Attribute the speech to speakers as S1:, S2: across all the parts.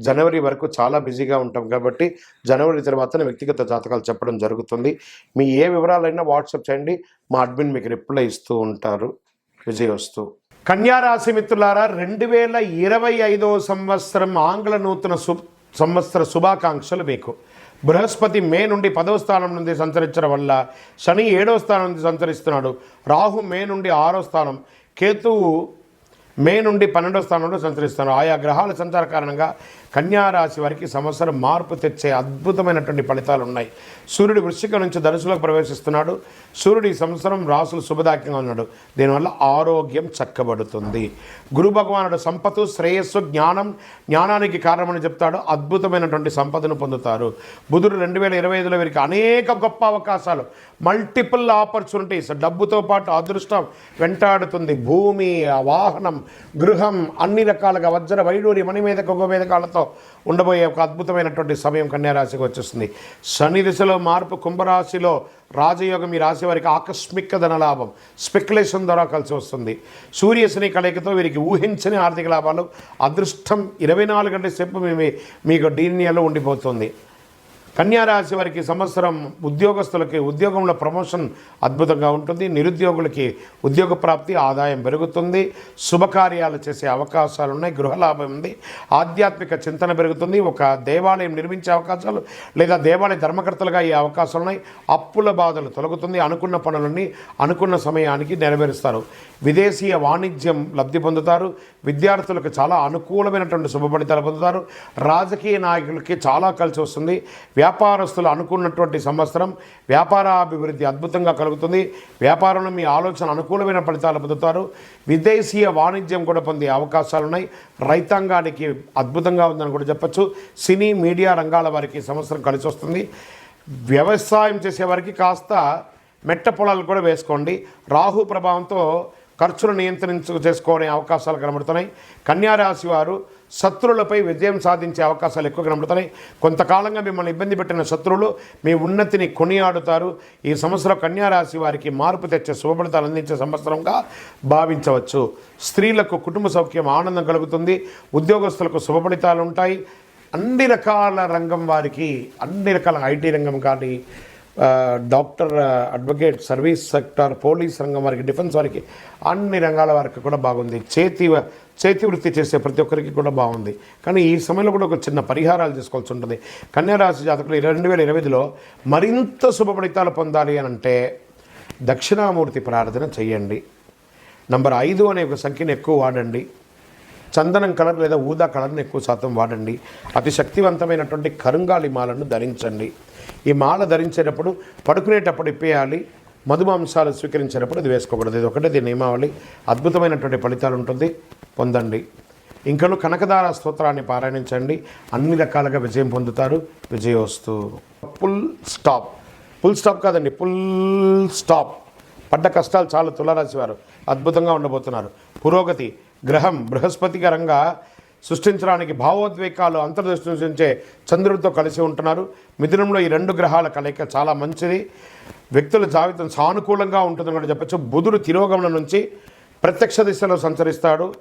S1: జనవరి వరకు చాలా బిజీగా ఉంటాం కాబట్టి జనవరి తర్వాత వ్యక్తిగత జాతకాలు చెప్పడం జరుగుతుంది. మీ ఏ వివరాలైనా వాట్సాప్ చేయండి మా అడ్మిన్ మీకు రిప్లై ఇస్తూ ఉంటారు. విజయవస్తు కన్యారాశి మిత్రులారా రెండు వేల ఇరవై ఐదవ సంవత్సరం ఆంగ్ల నూతన సు సంవత్సర శుభాకాంక్షలు మీకు. బృహస్పతి మే నుండి పదవ స్థానం నుండి సంచరించడం వల్ల శని ఏడవ స్థానం నుండి సంచరిస్తున్నాడు. రాహు మే నుండి ఆరో స్థానం. కేతువు మే నుండి పన్నెండో స్థానంలో సంచరిస్తాను. ఆయా గ్రహాల సంచార కారణంగా కన్యారాశి వారికి సంవత్సరం మార్పు తెచ్చే అద్భుతమైనటువంటి ఫలితాలు ఉన్నాయి సూర్యుడు వృశ్చిక నుంచి ధనుసులోకి ప్రవేశిస్తున్నాడు. సూర్యుడు ఈ సంవత్సరం రాసులు శుభదాయకంగా ఉన్నాడు. దీనివల్ల ఆరోగ్యం చక్కబడుతుంది. గురు భగవానుడు సంపత్తు శ్రేయస్సు జ్ఞానం జ్ఞానానికి కారణమని చెప్తాడు. అద్భుతమైనటువంటి సంపదను పొందుతారు. బుధుడు రెండు వేల ఇరవై ఐదులో వీరికి అనేక గొప్ప అవకాశాలు మల్టిపుల్ ఆపర్చునిటీస్ డబ్బుతో పాటు అదృష్టం వెంటాడుతుంది. భూమి వాహనం గృహం అన్ని రకాలుగా వజ్ర వైడూరి మణి మీద కాళ్ళతో ఉండబోయే ఒక అద్భుతమైనటువంటి సమయం కన్యారాశికి వచ్చేస్తుంది శని దిశలో మార్పు కుంభరాశిలో రాజయోగం ఈ రాశి వారికి ఆకస్మిక ధనలాభం స్పెక్యులేషన్ ద్వారా కలిసి వస్తుంది. సూర్యశని కలయికతో వీరికి ఊహించని ఆర్థిక లాభాలు అదృష్టం ఇరవై నాలుగు గంటల సేపు మీ మీకు డీనియాలో ఉండిపోతుంది. కన్యారాశి వారికి సంవత్సరం ఉద్యోగస్తులకి ఉద్యోగంలో ప్రమోషన్ అద్భుతంగా ఉంటుంది. నిరుద్యోగులకి ఉద్యోగ ప్రాప్తి ఆదాయం పెరుగుతుంది. శుభకార్యాలు చేసే అవకాశాలు ఉన్నాయి. గృహలాభం ఉంది. ఆధ్యాత్మిక చింతన పెరుగుతుంది. ఒక దేవాలయం నిర్మించే అవకాశాలు లేదా దేవాలయ ధర్మకర్తలుగా అయ్యే అవకాశాలు ఉన్నాయి. అప్పుల బాధలు తొలగుతుంది. అనుకున్న పనులన్నీ అనుకున్న సమయానికి నెరవేరుస్తారు. విదేశీయ వాణిజ్యం లబ్ధి పొందుతారు. విద్యార్థులకు చాలా అనుకూలమైనటువంటి శుభ ఫలితాలు పొందుతారు. రాజకీయ నాయకులకి చాలా కలిసి వస్తుంది. వ్యాపారస్తులు అనుకున్నటువంటి సంవత్సరం వ్యాపార అభివృద్ధి అద్భుతంగా కలుగుతుంది. వ్యాపారంలో మీ ఆలోచన అనుకూలమైన ఫలితాలు పొందుతారు. విదేశీయ వాణిజ్యం కూడా పొందే అవకాశాలు ఉన్నాయి రైతాంగానికి అద్భుతంగా ఉందని కూడా చెప్పచ్చు. సినీ మీడియా రంగాల వారికి సంవత్సరం కలిసి వస్తుంది వ్యవసాయం చేసేవారికి కాస్త మెట్ట పొలాలు కూడా వేసుకోండి. రాహు ప్రభావంతో ఖర్చులు నియంత్రించు చేసుకునే అవకాశాలు కనబడుతున్నాయి. కన్యారాశి వారు శత్రువులపై విజయం సాధించే అవకాశాలు ఎక్కువ కనబడుతున్నాయి. కొంతకాలంగా మిమ్మల్ని ఇబ్బంది పెట్టిన శత్రువులు మీ ఉన్నతిని కొనియాడుతారు. ఈ సంవత్సరం కన్యారాశి వారికి మార్పు తెచ్చే శుభఫలితాలు అందించే సంవత్సరంగా భావించవచ్చు. స్త్రీలకు కుటుంబ సౌఖ్యం ఆనందం కలుగుతుంది. ఉద్యోగస్తులకు శుభఫలితాలు ఉంటాయి. అన్ని రకాల రంగం వారికి అన్ని రకాల ఐటీ రంగం కానీ doctor advocate service sector police రంగం వారికి డిఫెన్స్ వారికి అన్ని రంగాల వారికి కూడా బాగుంది. చేతి చేతి వృత్తి చేసే ప్రతి ఒక్కరికి కూడా బాగుంది. కానీ ఈ సమయంలో కూడా ఒక చిన్న పరిహారాలు తీసుకోవాల్సి ఉంటుంది. కన్యారాశి జాతకులు రెండు వేల ఇరవైలో మరింత శుభ ఫలితాలు పొందాలి అని అంటే దక్షిణామూర్తి ప్రార్థన చేయండి. నంబర్ ఐదు అనే ఒక సంఖ్యను ఎక్కువ వాడండి. చందనం కలర్ లేదా ఊదా కలర్ని ఎక్కువ శాతం వాడండి. అతి శక్తివంతమైనటువంటి కరుంగాలి మాలను ధరించండి. ఈ మాల ధరించేటప్పుడు పడుకునేటప్పుడు ఇప్పేయాలి. మధుమాంసాలు స్వీకరించేటప్పుడు ఇది వేసుకోకూడదు. ఇది ఒకటే దీని నియమావళి. అద్భుతమైనటువంటి ఫలితాలు ఉంటుంది. పొందండి. ఇంకను కనకదార స్తోత్రాన్ని పారాయణించండి. అన్ని రకాలుగా విజయం పొందుతారు. విజయోస్తు. Full stop. ఫుల్ స్టాప్ కాదండి. Full stop. పడ్డ కష్టాలు చాలా తులారాశి వారు అద్భుతంగా ఉండబోతున్నారు. పురోగతి. గ్రహం బృహస్పతికరంగా సృష్టించడానికి భావోద్వేగాలు అంతర్దృష్టి నుంచే చంద్రుడితో కలిసి ఉంటున్నారు. మిథునంలో ఈ రెండు గ్రహాల కలయిక చాలా మంచిది. వ్యక్తుల జాబితం సానుకూలంగా ఉంటుందని కూడా చెప్పచ్చు. బుధుడు తిరోగమనం నుంచి ప్రత్యక్ష దిశలో సంచరిస్తాడు.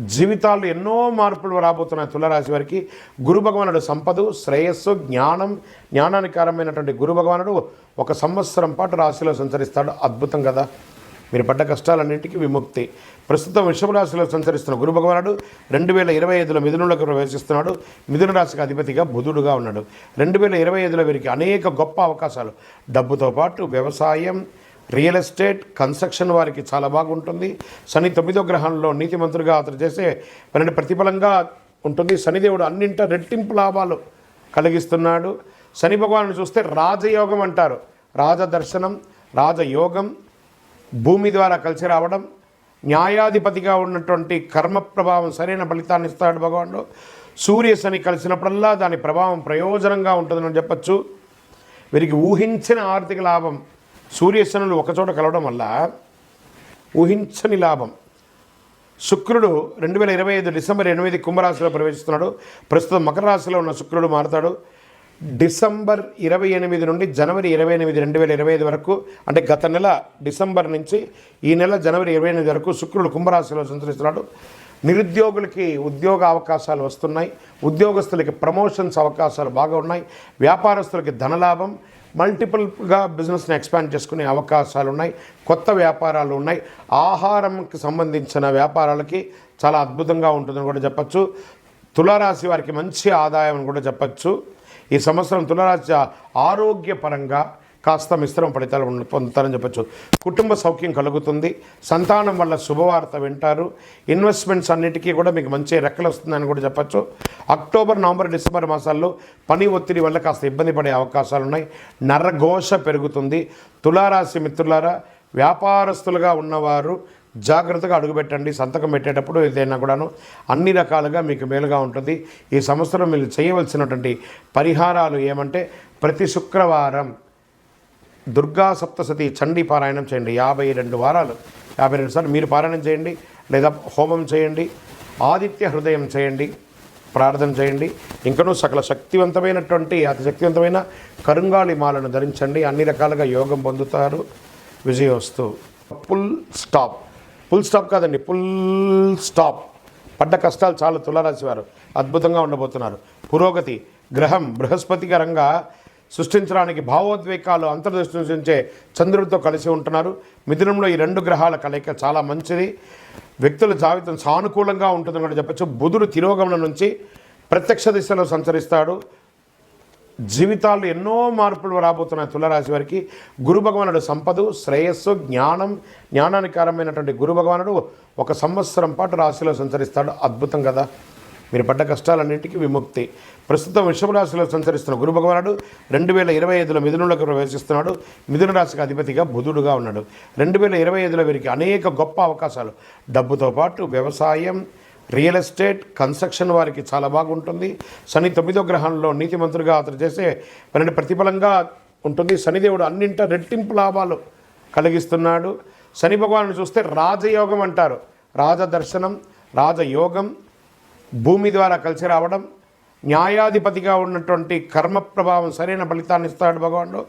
S1: జీవితాల్లో ఎన్నో మార్పులు రాబోతున్నాయి తులరాశి వారికి. గురు భగవానుడు సంపదు శ్రేయస్సు జ్ఞానం జ్ఞానానికారమైనటువంటి గురు భగవానుడు ఒక సంవత్సరం పాటు రాశిలో సంచరిస్తాడు. అద్భుతం కదా? మీరు పడ్డ కష్టాలన్నింటికీ విముక్తి. ప్రస్తుతం విషభరాశిలో సంచరిస్తున్న గురు భగవానుడు రెండు వేల ఇరవై ఐదులో మిథునంలోకి ప్రవేశిస్తున్నాడు. మిథున రాశికి అధిపతిగా బుధుడుగా ఉన్నాడు. రెండు వేల ఇరవై ఐదులో వీరికి అనేక గొప్ప అవకాశాలు. డబ్బుతో పాటు వ్యవసాయం రియల్ ఎస్టేట్ కన్స్ట్రక్షన్ వారికి చాలా బాగుంటుంది. శని తొమ్మిదో గ్రహంలో నీతిమంతుడిగా అతను చేసే పన్నెండు ప్రతిఫలంగా ఉంటుంది. శనిదేవుడు అన్నింట రెట్టింపు లాభాలు కలిగిస్తున్నాడు. శని భగవాను చూస్తే రాజయోగం అంటారు. రాజదర్శనం రాజయోగం భూమి ద్వారా కలిసి రావడం న్యాయాధిపతిగా ఉన్నటువంటి కర్మ ప్రభావం సరైన ఫలితాన్ని ఇస్తాడు భగవానుడు. సూర్య శని కలిసినప్పుడల్లా దాని ప్రభావం ప్రయోజనంగా ఉంటుందని చెప్పచ్చు. వీరికి ఊహించిన ఆర్థిక లాభం సూర్యశనులు ఒకచోట కలవడం వల్ల ఊహించని లాభం. శుక్రుడు రెండు వేల ఇరవై ఐదు డిసెంబర్ ఎనిమిది కుంభరాశిలో ప్రవేశిస్తున్నాడు. ప్రస్తుతం మకర రాశిలో ఉన్న శుక్రుడు మారుతాడు. డిసెంబర్ ఇరవై ఎనిమిది నుండి జనవరి ఇరవై ఎనిమిది రెండు వేల ఇరవై ఐదు వరకు అంటే గత నెల డిసెంబర్ నుంచి ఈ నెల జనవరి ఇరవై ఎనిమిది వరకు శుక్రుడు కుంభరాశిలో సంచరిస్తున్నాడు. నిరుద్యోగులకి ఉద్యోగ అవకాశాలు వస్తున్నాయి. ఉద్యోగస్తులకి ప్రమోషన్స్ అవకాశాలు బాగా ఉన్నాయి. వ్యాపారస్తులకి ధనలాభం మల్టిపుల్గా బిజినెస్ని ఎక్స్పాండ్ చేసుకునే అవకాశాలు ఉన్నాయి. కొత్త వ్యాపారాలు ఉన్నాయి. ఆహారంకి సంబంధించిన వ్యాపారాలకి చాలా అద్భుతంగా ఉంటుందని కూడా చెప్పచ్చు. తులారాశి వారికి మంచి ఆదాయం అని కూడా చెప్పచ్చు. ఈ సంవత్సరం తులరాశి ఆరోగ్యపరంగా కాస్త మిశ్రమ ఫలితాలు పొందుతారని చెప్పచ్చు. కుటుంబ సౌఖ్యం కలుగుతుంది. సంతానం వల్ల శుభవార్త వింటారు. ఇన్వెస్ట్మెంట్స్ అన్నిటికీ కూడా మీకు మంచి రెక్కలు వస్తుందని కూడా చెప్పచ్చు. అక్టోబర్ నవంబర్ డిసెంబర్ మాసాల్లో పని ఒత్తిడి వల్ల కాస్త ఇబ్బంది పడే అవకాశాలు ఉన్నాయి నరఘోష పెరుగుతుంది. తులారాశి మిత్రులారా వ్యాపారస్తులుగా ఉన్నవారు జాగ్రత్తగా అడుగుపెట్టండి. సంతకం పెట్టేటప్పుడు ఏదైనా కూడాను అన్ని రకాలుగా మీకు మేలుగా ఉంటుంది. ఈ సంవత్సరం మీరు చేయవలసినటువంటి పరిహారాలు ఏమంటే ప్రతి శుక్రవారం దుర్గా సప్తసతి చండీ పారాయణం చేయండి. యాభై రెండు వారాలు. యాభై రెండు సార్లు మీరు పారాయణం చేయండి. లేదా హోమం చేయండి. ఆదిత్య హృదయం చేయండి. ప్రార్థన చేయండి. ఇంకనూ సకల శక్తివంతమైనటువంటి అతి శక్తివంతమైన కరుంగాళి మాలను ధరించండి. అన్ని రకాలుగా యోగం పొందుతారు. విజయోస్తు ఫుల్ స్టాప్ ఫుల్ స్టాప్ కాదండి ఫుల్ స్టాప్. పడ్డ కష్టాలు చాలా తులారాశి వారు. అద్భుతంగా ఉండబోతున్నారు. పురోగతి గ్రహం బృహస్పతికరంగా సృష్టించడానికి భావోద్వేగాలు అంతర్దృష్టి సృష్టించే చంద్రుడితో కలిసి ఉంటున్నారు. మిథునంలో ఈ రెండు గ్రహాల కలయిక చాలా మంచిది. వ్యక్తుల జాబితం సానుకూలంగా ఉంటుందని కూడా చెప్పచ్చు. బుధుడు తిరోగమనం నుంచి ప్రత్యక్ష దిశలో సంచరిస్తాడు. జీవితాల్లో ఎన్నో మార్పులు రాబోతున్నాయి తులరాశి వారికి. గురు భగవానుడు సంపద శ్రేయస్సు జ్ఞానం జ్ఞానానికారమైనటువంటి గురు భగవానుడు ఒక సంవత్సరం పాటు రాశిలో సంచరిస్తాడు. అద్భుతం కదా. మీరు పడ్డ కష్టాలన్నింటికీ విముక్తి. ప్రస్తుతం విషభ రాశిలో సంచరిస్తున్న గురు భగవానుడు రెండు వేల ఇరవై ఐదులో మిథునంలోకి ప్రవేశిస్తున్నాడు. మిథున రాశికి అధిపతిగా బుధుడుగా ఉన్నాడు. రెండు వేల ఇరవై ఐదులో వీరికి అనేక గొప్ప అవకాశాలు. డబ్బుతో పాటు వ్యవసాయం రియల్ ఎస్టేట్ కన్స్ట్రక్షన్ వారికి చాలా బాగుంటుంది. శని తొమ్మిదో గ్రహంలో నీతిమంతుడిగా అతను చేసే పన్నెండు ప్రతిఫలంగా ఉంటుంది. శనిదేవుడు అన్నింట రెట్టింపు లాభాలు కలిగిస్తున్నాడు. శని భగవాను చూస్తే రాజయోగం అంటారు. రాజదర్శనం రాజయోగం భూమి ద్వారా కలిసి రావడం న్యాయాధిపతిగా ఉన్నటువంటి కర్మ ప్రభావం సరైన ఫలితాన్ని ఇస్తాడు భగవానుడు.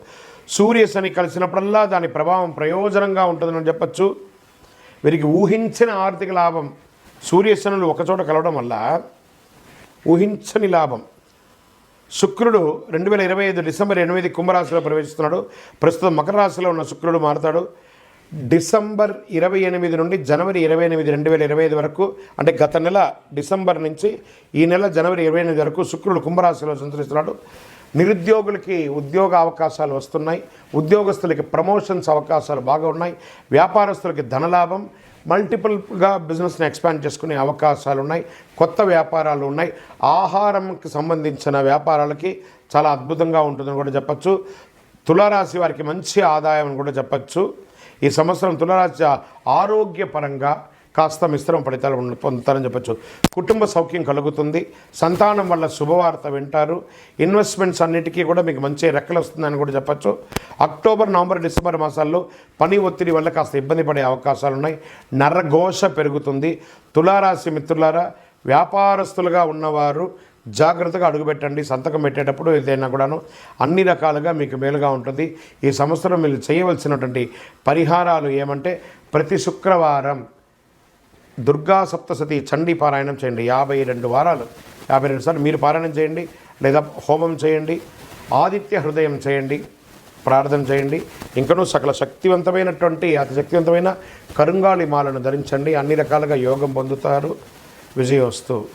S1: సూర్య శని కలిసినప్పుడల్లా దాని ప్రభావం ప్రయోజనంగా ఉంటుందని చెప్పచ్చు. వీరికి ఊహించిన ఆర్థిక లాభం సూర్యశనులు ఒకచోట కలవడం వల్ల ఊహించని లాభం. శుక్రుడు రెండు వేల ఇరవై ఐదు డిసెంబర్ ఎనిమిది కుంభరాశిలో ప్రవేశిస్తున్నాడు. ప్రస్తుతం మకర రాశిలో ఉన్న శుక్రుడు మారుతాడు. డిసెంబర్ ఇరవై ఎనిమిది నుండి జనవరి ఇరవై ఎనిమిది రెండు వేల ఇరవై ఐదు వరకు అంటే గత నెల డిసెంబర్ నుంచి ఈ నెల జనవరి ఇరవై ఎనిమిది వరకు శుక్రుడు కుంభరాశిలో సంచరిస్తున్నాడు. నిరుద్యోగులకి ఉద్యోగ అవకాశాలు వస్తున్నాయి. ఉద్యోగస్తులకి ప్రమోషన్స్ అవకాశాలు బాగా ఉన్నాయి. వ్యాపారస్తులకి ధనలాభం. మల్టిపుల్గా బిజినెస్ని ఎక్స్పాండ్ చేసుకునే అవకాశాలు ఉన్నాయి కొత్త వ్యాపారాలు ఉన్నాయి ఆహారంకి సంబంధించిన వ్యాపారాలకి చాలా అద్భుతంగా ఉంటుందని కూడా చెప్పచ్చు. తులారాశి వారికి మంచి ఆదాయం అని కూడా చెప్పచ్చు. ఈ సంవత్సరం తులారాశి ఆరోగ్యపరంగా కాస్త మిశ్రమ ఫలితాలు పొందుతారని చెప్పచ్చు. కుటుంబ సౌఖ్యం కలుగుతుంది. సంతానం వల్ల శుభవార్త వింటారు. ఇన్వెస్ట్మెంట్స్ అన్నిటికీ కూడా మీకు మంచి రెక్కలు వస్తుందని కూడా చెప్పచ్చు. అక్టోబర్ నవంబర్ డిసెంబర్ మాసాల్లో పని ఒత్తిడి వల్ల కాస్త ఇబ్బంది పడే అవకాశాలు ఉన్నాయి నరఘోష పెరుగుతుంది. తులారాశి మిత్రులారా వ్యాపారస్తులుగా ఉన్నవారు జాగ్రత్తగా అడుగుపెట్టండి. సంతకం పెట్టేటప్పుడు ఏదైనా కూడాను అన్ని రకాలుగా మీకు మేలుగా ఉంటుంది. ఈ సంవత్సరం మీరు చేయవలసినటువంటి పరిహారాలు ఏమంటే ప్రతి శుక్రవారం దుర్గా సప్తసతి చండీ పారాయణం చేయండి. యాభై రెండు వారాలు. యాభై రెండు సార్లు మీరు పారాయణం చేయండి. లేదా హోమం చేయండి. ఆదిత్య హృదయం చేయండి. ప్రార్థన చేయండి. ఇంకనూ సకల శక్తివంతమైనటువంటి అతి శక్తివంతమైన కరుంగాళి మాలను ధరించండి. అన్ని రకాలుగా యోగం పొందుతారు. విజయోస్తు